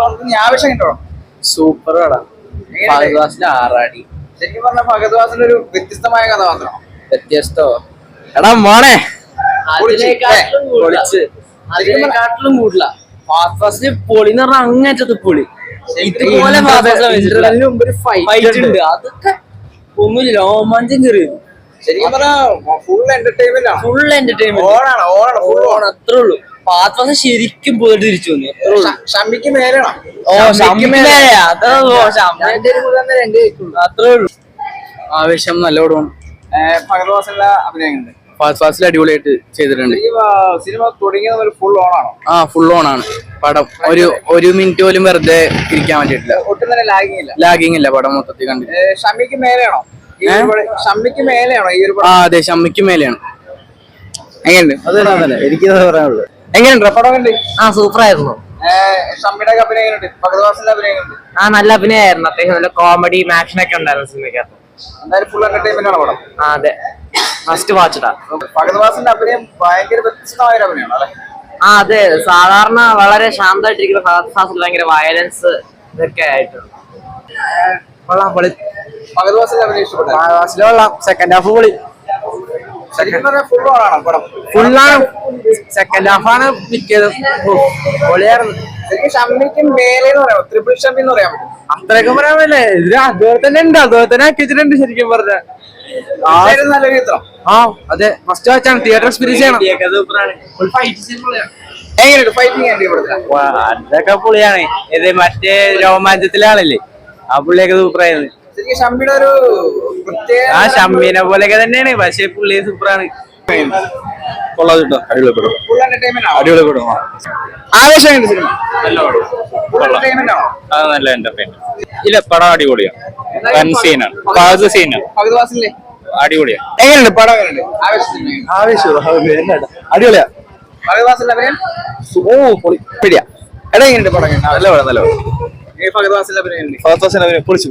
പടത്തിന് ആവശ്യം സൂപ്പർ പടം ആറാടി. ശരിക്കും പറഞ്ഞ ഭഗത് വാസിന്റെ ഒരു വ്യത്യസ്തമായ കഥാപാത്രം വ്യത്യസ്തോ? എടാ മോനെ. അതിനെക്കാട്ടിലും പൊളിച്ച്. അതിനെക്കാട്ടിലും കൂടില്ല ഫാസ്റ്റ് ഫാസ്റ്റ് പൊളി എന്ന് പറഞ്ഞാൽ അങ്ങേറ്റത്ത് പൊളി. ഇതുപോലെ ഫൈറ്റ് ഫൈറ്റ് ഉണ്ട്. അതൊക്കെ ഒന്നും രോമാഞ്ചം കയറിയത് ശരിക്കും പറഞ്ഞാൽ ഫുൾ എന്റർടൈൻമെന്റ് ആണ്. ഫുൾ എന്റർടൈൻമെന്റ് ഓണാണ് ഓണാണ് ഫുൾ ഓൺ അത്രേ ഉള്ളൂ. ഫാസ്റ്റ് ശരിക്കും പോയിട്ട് തിരിച്ചു വന്നു ഷമ്മിക്ക് മേലെയാണോ? ഓ അത്രേ ഉള്ളൂ. ആവേശം നല്ല അഭിനയങ്ങളുണ്ട്. ഫാസ്റ്റ് അടിപൊളിയായിട്ട് ചെയ്തിട്ടുണ്ട്. സിനിമ തുടങ്ങിയത് ഫുൾ ഓൺ ആണോ? ആ ഫുൾ ഓൺ ആണ്. പടം ഒരു ഒരു മിനിറ്റ് പോലും വെറുതെ ഇരിക്കാൻ പറ്റിയിട്ടില്ല ഒട്ടും തന്നെ ലാഗിങ് ഇല്ല. ലാഗിങ് ഇല്ല പടം മൊത്തത്തിൽ കണ്ടിട്ട് ഏ, ഷമ്മിക്ക് മേലെയാണോ? ഷമ്മിക്ക് മേലെയാണോ ഈ ഒരു ആ അതെ ഷമ്മിക്ക് മേലെയാണ്. എങ്ങനെയുണ്ട് എനിക്ക് പറയാനുള്ളത്. എങ്ങനെയുണ്ട്? പടം കണ്ട് ആ സൂപ്പർ ആയിരുന്നു ഷമ്മിയുടെ അഭിനയം എങ്ങനെയുണ്ട് ഭഗത് വാസിന്റെ അഭിനയം എങ്ങനെയുണ്ട് ആ നല്ല അഭിനയമായിരുന്നു. അത്യാവശ്യം നല്ല കോമഡി ആക്ഷൻ ഒക്കെ ഉണ്ടായിരുന്നു സിനിമയ്ക്കകത്ത്. എന്തായാലും ഫുൾ എന്റർടൈൻമെന്റ് ആണ് പടം. ആ അതെ. ഫസ്റ്റ് അഭിനയം ഭയങ്കര വ്യത്യസ്തമായ ഒരു അഭിനയമാണ് അല്ലെ? ആ അതെ. സാധാരണ വളരെ ശാന്തമായിട്ടിരിക്കുന്ന ഫഹദ് ഫാസിൽ ഭയങ്കര വയലൻസ് ഇതൊക്കെ ആയിട്ടുണ്ട്. കൊള്ളാം പൊളി. ഭഗത് വാസിന്റെ അഭിനയം ഇഷ്ടപ്പെട്ടു? ഫാസിലെ കൊള്ളാം. സെക്കൻഡ് ഹാഫ് പൊളി. ശരിക്കും ഫുൾ ആണോ പടം? ഫുള്ളാണ് സെക്കൻഡ് മിക്കത്. പൊളിയായിരുന്നു. ഷമ്മിക്ക് പറയാം ത്രിപിൾ ഷമ്മി എന്ന് പറയാൻ പറ്റും അത്രയൊക്കെ പറയാൻ പറ്റില്ലേ ഇതിന് അതുപോലെ തന്നെ ഉണ്ട് അതുപോലെ തന്നെ ആക്കി വെച്ചിട്ടുണ്ട് ശരിക്കും പറഞ്ഞ. ചിത്രം. ആ അതെ. ഫസ്റ്റ് വാച്ചാണ് തിയേറ്റർ എക്സ്പീരിയൻസ് ചെയ്യണം എങ്ങനെയുണ്ട്? ഫൈറ്റിംഗ് അതൊക്കെ പുള്ളിയാണ് ഇത് മറ്റേ രോമാഞ്ചത്തിലാണല്ലേ ആ പുള്ളിയൊക്കെ സൂപ്പറായിരുന്നു ശരിക്കും ഷമ്മിയുടെ ഒരു പ്രത്യേക ആ ഷമ്മീനെ പോലെയൊക്കെ തന്നെയാണ്. പക്ഷെ പുള്ളി സൂപ്പറാണ് കൊള്ളാം കേട്ടോ അടിപൊളി പടം പടം സിനിമ? നല്ല എന്റർടൈൻമെന്റ് ഇല്ല പടം അടിപൊളിയാണ് വൻ സീനാണ് അടിപൊളിയാണ് എങ്ങനെയുണ്ട് പടം? ആവേശം അടിപൊളിയാ. ഓ പൊളി പിടിയാ. എടാ എങ്ങനെയുണ്ട് പടം? നല്ല പടം നല്ല പടം. വാസിന്റെ അഭിനയം പൊളിച്ചു.